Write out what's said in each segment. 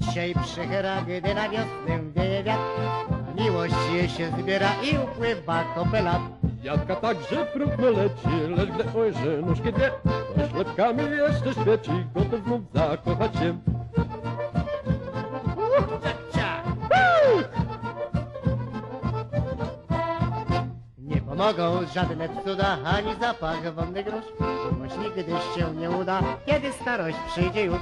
dzisiaj przechyra, gdy na wiosnę wieje wiatr. Miłość się zbiera i upływa kopę lat. Jadka także próbno leci, lecz gdy ojrzy nóżki dwie, to ślepkami jeszcze świeci, gotów znów zakochać się. Nie pomogą żadne cuda, ani zapach wonny grusz. Miłość nigdy się nie uda, kiedy starość przyjdzie już.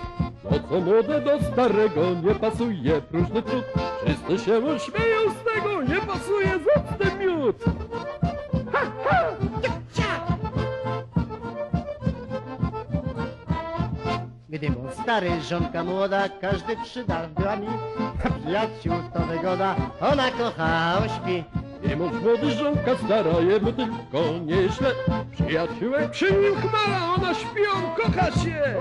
To co młode do starego nie pasuje próżny trud. Wszyscy się uśmieją z tego, nie pasuje zacny miód. Gdy był stary, żonka młoda, każdy przydar była mi. A przyjaciół to wygoda, ona kocha, a śpi. Nie mąż młody żonka stara, jemu tylko nieźle. Przyjaciółek przy nim chmara, ona śpi, on kocha się.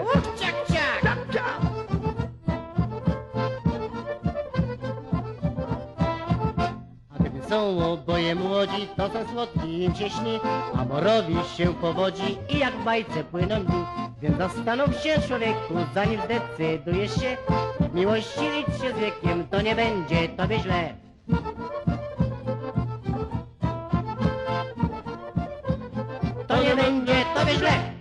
Są oboje młodzi, to ze słodkim się śni, a morowi się powodzi i jak w bajce płyną dni. Więc zastanów się człowieku, zanim zdecydujesz się, miłości licz się z wiekiem, to nie będzie tobie źle. To nie będzie tobie źle.